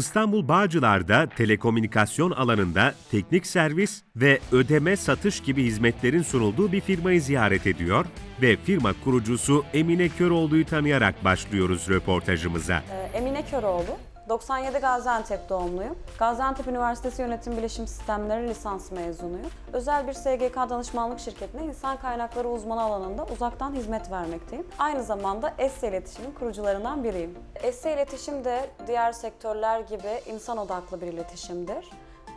İstanbul Bağcılar'da telekomünikasyon alanında teknik servis ve ödeme satış gibi hizmetlerin sunulduğu bir firmayı ziyaret ediyor ve firma kurucusu Emine Köroğlu'yu tanıyarak başlıyoruz röportajımıza. Ee, Emine Köroğlu. 97 Gaziantep doğumluyum. Gaziantep Üniversitesi Yönetim Bilişim Sistemleri lisans mezunuyum. Özel bir SGK danışmanlık şirketine insan kaynakları uzmanı alanında uzaktan hizmet vermekteyim. Aynı zamanda Esse İletişim'in kurucularından biriyim. Esse İletişim de diğer sektörler gibi insan odaklı bir iletişimdir.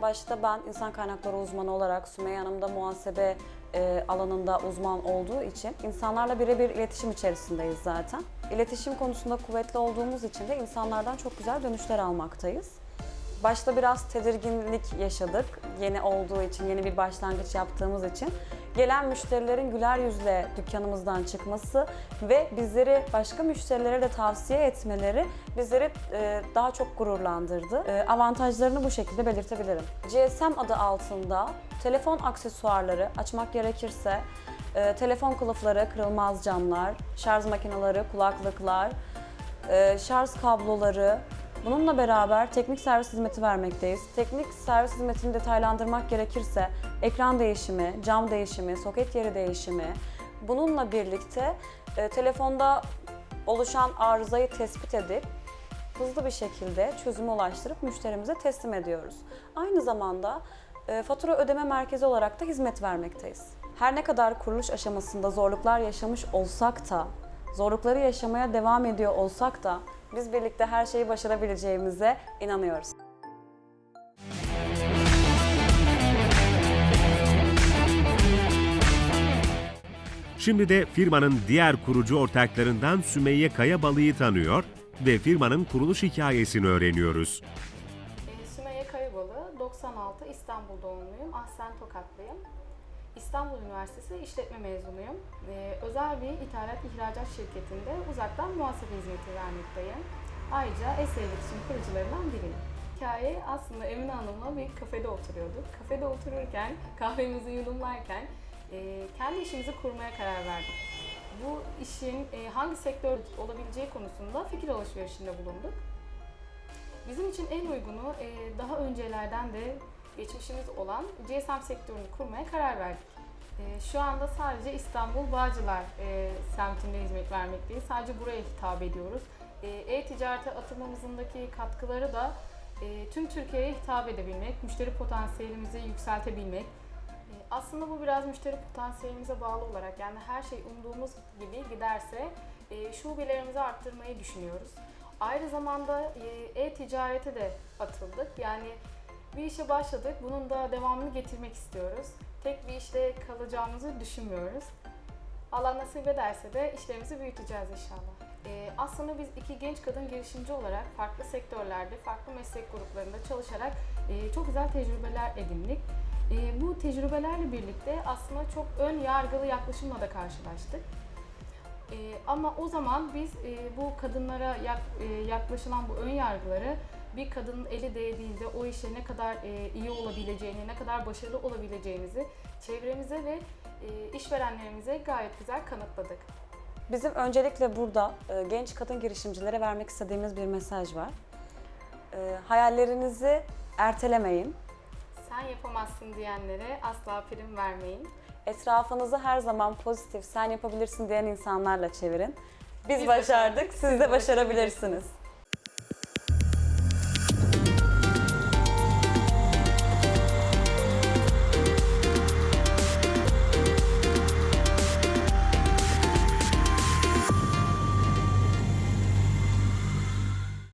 Başta ben insan kaynakları uzmanı olarak Sümeyye Hanım da muhasebe e, alanında uzman olduğu için insanlarla birebir iletişim içerisindeyiz zaten. İletişim konusunda kuvvetli olduğumuz için de insanlardan çok güzel dönüşler almaktayız. Başta biraz tedirginlik yaşadık. Yeni olduğu için, yeni bir başlangıç yaptığımız için. Gelen müşterilerin güler yüzle dükkanımızdan çıkması ve bizleri başka müşterilere de tavsiye etmeleri bizleri e, daha çok gururlandırdı. E, avantajlarını bu şekilde belirtebilirim. GSM adı altında telefon aksesuarları açmak gerekirse e, telefon kılıfları, kırılmaz camlar, şarj makineleri, kulaklıklar, şarj kabloları, Bununla beraber teknik servis hizmeti vermekteyiz. Teknik servis hizmetini detaylandırmak gerekirse ekran değişimi, cam değişimi, soket yeri değişimi, bununla birlikte e, telefonda oluşan arızayı tespit edip hızlı bir şekilde çözüme ulaştırıp müşterimize teslim ediyoruz. Aynı zamanda e, fatura ödeme merkezi olarak da hizmet vermekteyiz. Her ne kadar kuruluş aşamasında zorluklar yaşamış olsak da, zorlukları yaşamaya devam ediyor olsak da biz birlikte her şeyi başarabileceğimize inanıyoruz. Şimdi de firmanın diğer kurucu ortaklarından Sümeyye Kayabalı'yı tanıyor ve firmanın kuruluş hikayesini öğreniyoruz. Sümeyye Kayabalı, 96 İstanbul doğumluyum, aslen Tokatlıyım. İstanbul Üniversitesi İşletme mezunuyum. Ee, özel bir ithalat ihracat şirketinde uzaktan muhasebe hizmeti vermekteyim. Ayrıca Ese İletişim kurucularından biriyim. Hikaye aslında Emine Hanım'la bir kafede oturuyorduk. Kafede otururken, kahvemizi yudumlarken e, kendi işimizi kurmaya karar verdik. Bu işin e, hangi sektör olabileceği konusunda fikir alışverişinde bulunduk. Bizim için en uygunu e, daha öncelerden de geçmişimiz olan GSM sektörünü kurmaya karar verdik. E, Şu anda sadece İstanbul Bağcılar e, semtinde hizmet vermekteyiz. Sadece buraya hitap ediyoruz. E, E-ticarete atılmamızındaki katkıları da e, tüm Türkiye'ye hitap edebilmek, müşteri potansiyelimizi yükseltebilmek. E, Aslında bu biraz müşteri potansiyelimize bağlı olarak yani her şey umduğumuz gibi giderse e, şubelerimizi arttırmayı düşünüyoruz. Aynı zamanda e, e-ticarete de atıldık. Yani bir işe başladık, bunun da devamını getirmek istiyoruz. Tek bir işte kalacağımızı düşünmüyoruz. Allah nasip ederse de işlerimizi büyüteceğiz inşallah. E, aslında biz iki genç kadın girişimci olarak farklı sektörlerde, farklı meslek gruplarında çalışarak e, çok güzel tecrübeler edindik. E, bu tecrübelerle birlikte aslında çok ön yargılı yaklaşımla da karşılaştık. Ee, ama o zaman biz e, bu kadınlara yak- e, yaklaşılan bu ön yargıları bir kadının eli değdiğinde o işe ne kadar e, iyi olabileceğini, ne kadar başarılı olabileceğimizi çevremize ve e, işverenlerimize gayet güzel kanıtladık. Bizim öncelikle burada e, genç kadın girişimcilere vermek istediğimiz bir mesaj var. E, hayallerinizi ertelemeyin. Sen yapamazsın diyenlere asla prim vermeyin. Etrafınızı her zaman pozitif, sen yapabilirsin diyen insanlarla çevirin. Biz, Biz başardık, başardık, siz de başarabilirsiniz.